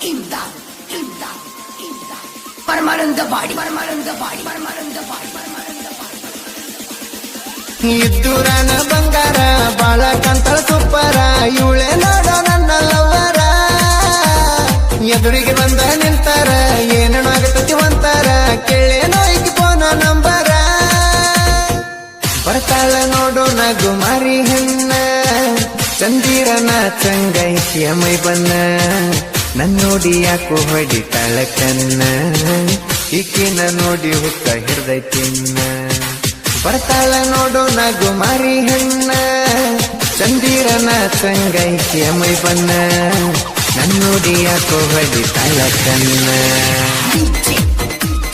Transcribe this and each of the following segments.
imdad, imdad, imdad. Permanent body permanent body permanent body permanent body. ಇದ್ದೂರನ ಬಂಗಾರ ಬಾಳ ಕಂತಳ ಸುಪ್ಪರ ಇವಳೆ ನೋಡ ನನ್ನ ಲವ್ವರ ಎದುರಿಗೆ ಬಂದ ನಿಂತಾರ ಏನೇನು ಆಗತತಿ ಒಂತಾರ ಕೇಳೇನೋ ಈಗ ಫೋನ ನಂಬರ. ಬರ್ತಾಳ ನೋಡೋಣ ಗುಮಾರಿ ಹೆಣ್ಣ ಚಂದಿರನ ಚಂಗೈತಿಯ ಮೈ ಬನ್ನ ನನ್ ನೋಡಿ ಯಾಕೋ ತಳಕನ್ನ? ಕನ್ನ ಈಕಿನ ನೋಡಿ ಹುಕ್ಕ ಹಿಡ್ದೈತಿನ್ನ ಬರ್ತಾಳ ನೋಡು ನಗು ಮಾರಿ ಹೆಣ್ಣ. ಚಂದಿರನ ತಂಗೈಕಿಯ ಮೈ ಬಣ್ಣ. ನನ್ನೋಡಿ ನೋಡಿ ಯಾಕೋ ತಳಕನ್ನ? ಕನ್ನ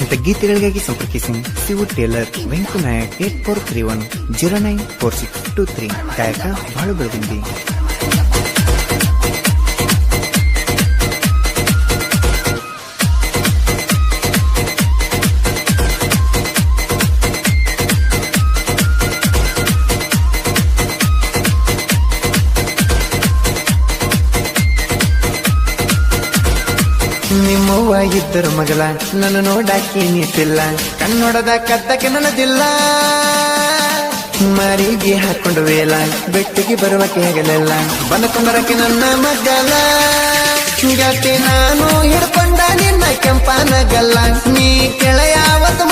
ಇಂಥ ಗೀತೆಗಳಿಗಾಗಿ ಸಂಪರ್ಕಿಸಿ Shivu tailor Venku Nayak eight four three one zero nine four six two three. ಗಾಯಕ ಬಾಳು ಬೆಳದಿಂದಿ ನಿಮ್ಮವ್ವ ಇದ್ದರು ಮಗಳ. ನನ್ನ ನೋಡಾಕಿ ನಿಂತಿಲ್ಲ. ಕನ್ನಡದ ಕದ್ದಕ್ಕೆ ನನ್ನದಿಲ್ಲ ಮರಿಗೆ ಹಾಕೊಂಡು ವೇಲ. ಬೆಟ್ಟಿಗೆ ಬರುವಕ್ಕೆ ಆಗಲಿಲ್ಲ ಬಂದಕೊಂಡರಕ್ಕೆ ನನ್ನ ಮಗಲ ಗತಿ ನಾನು ಹಿಡ್ಕೊಂಡ ನಿನ್ನ ಕೆಂಪನಗಲ್ಲ ನೀ ಕೆಳೆಯಾವತ್ತು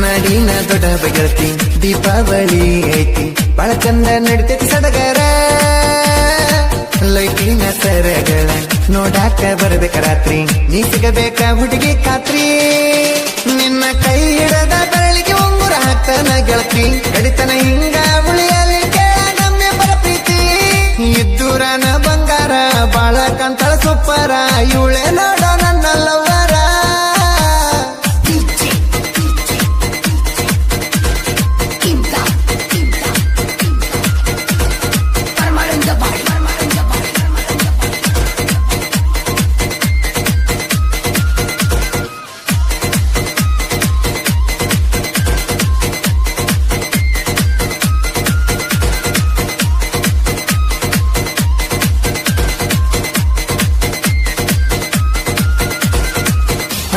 ನಡಿನ ದೊಡ್ಡ ಬಗೆಳ್ತಿ ದೀಪಾವಳಿ ಐತಿ. ಬಾಳ ಚಂದ ನಡಿತೈತಿ ಸಡಗರ. ಲೈಟಿನ ಸರಗಳ ನೋಡಾಕ ಬರ್ಬೇಕ ರಾತ್ರಿ. ನೀ ಸಿಗಬೇಕ ಹುಡುಗಿ ಖಾತ್ರಿ. ನಿನ್ನ ಕೈ ಹಿಡದ ಬೆರಳಿಗೆ ಉಂಗುರ ಹಾಕ್ತಾನ ಗೆಳತಿ. ಕಡಿತನ ಹಿಂಗ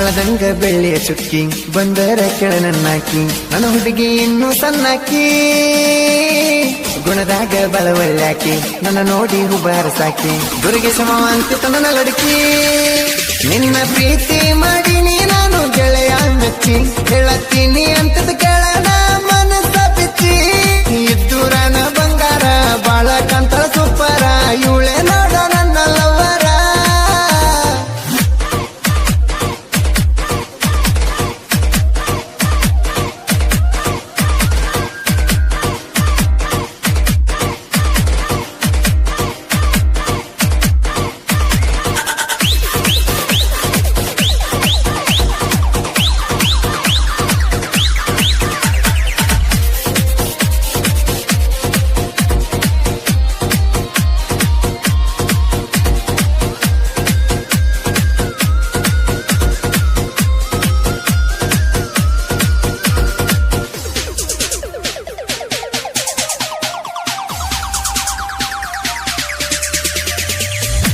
ಹಳದಂಗ ಬೆಳ್ಳಿಯ ಚುಕ್ಕಿ, ಬಂದರೆ ಕೆಳ ನನ್ನಾಕಿ ನನ್ನ ಹುಡುಗಿ ಇನ್ನೂ ಸಣ್ಣಾಕಿ. ಗುಣದಾಗ ಬಲವಲ್ಲಾಕಿ, ನನ್ನ ನೋಡಿ ಹುಬಾರ ಸಾಕಿ. ದುರ್ಗೆ ಸಮ ಅಂತ ನನ್ನ ಲಡಕಿ. ನಿನ್ನ ಪ್ರೀತಿ ಮಾಡಿನಿ ನಾನು ಗೆಳೆಯ ಮೆಚ್ಚಿ ಹೇಳತ್ತೀನಿ ಅಂತದ ಕೆಳನ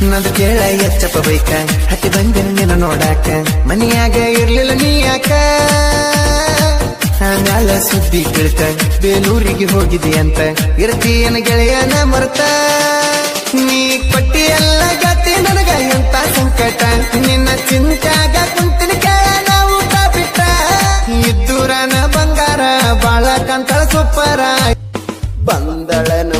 ನಂದು ಕೇಳ, ಎಚ್ಚಪ್ಪ ಬೈಕ. ಹತ್ತಿ ಬಂದಿನ ನಿನ್ನ ನೋಡಾಕ. ಮನಿಯಾಗ ಇರ್ಲಿಲ್ಲ ನೀ ಯಾಕ? ಆಮ್ಯಾಲ ಸುದ್ದಿ ಕೇಳ್ತ. ಬೇಲೂರಿಗೆ ಹೋಗಿದಿ ಅಂತ. ಇರ್ತೀಯನ ಗೆಳೆಯನ ಮರ್ತ. ನೀ ಪಟ್ಟಿ ಎಲ್ಲ ಗತಿ ನನಗ ಎಂತ ಸಂಕಟ? ನಿನ್ನ ಚಿಂತಾಗ ಕುಂತಿನ ಕೇಳ, ನಾವು ಬಿಟ್ಟ ಇದ್ದೂರನ ಬಂಗಾರ, ಬಾಳ ಕಂತಳ ಸೂಪರ. ಜಾತ್ರೆಗಿ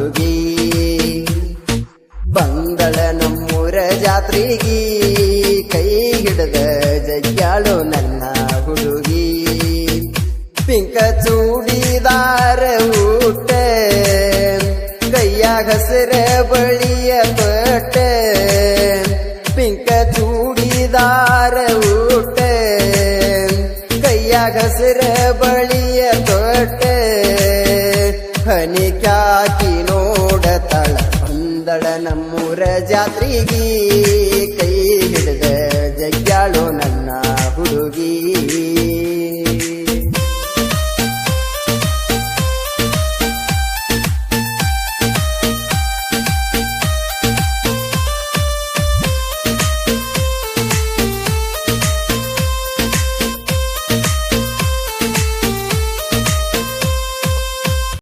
ಹುಡುಗಿ. ಬಂದಳ ನಮ್ಮೂರ ಜಾತ್ರೆಗಿ. ಕೈ ಹಿಡಿದ ಜಗ್ಯಾಳು ನನ್ನ ಹುಡುಗಿ. ಪಿಂಕ ಚೂಡಿದಾರ ಊಟ ಕೈಯಾಗ ಹಸಿರ ಬಳಿಯ ಕೊಟ್ಟ ಪಿಂಕ ಚೂಡಿದಾರ ಊಟ ಕೈಯಾಗ ಹಸಿರ ಬಳಿಯ ಬಂದಳ ನಮ್ಮೂರ ಜಾತ್ರಿಗೆ ಕೈ ಹಿಡಿದ ಜಗ್ಯಾಳೋ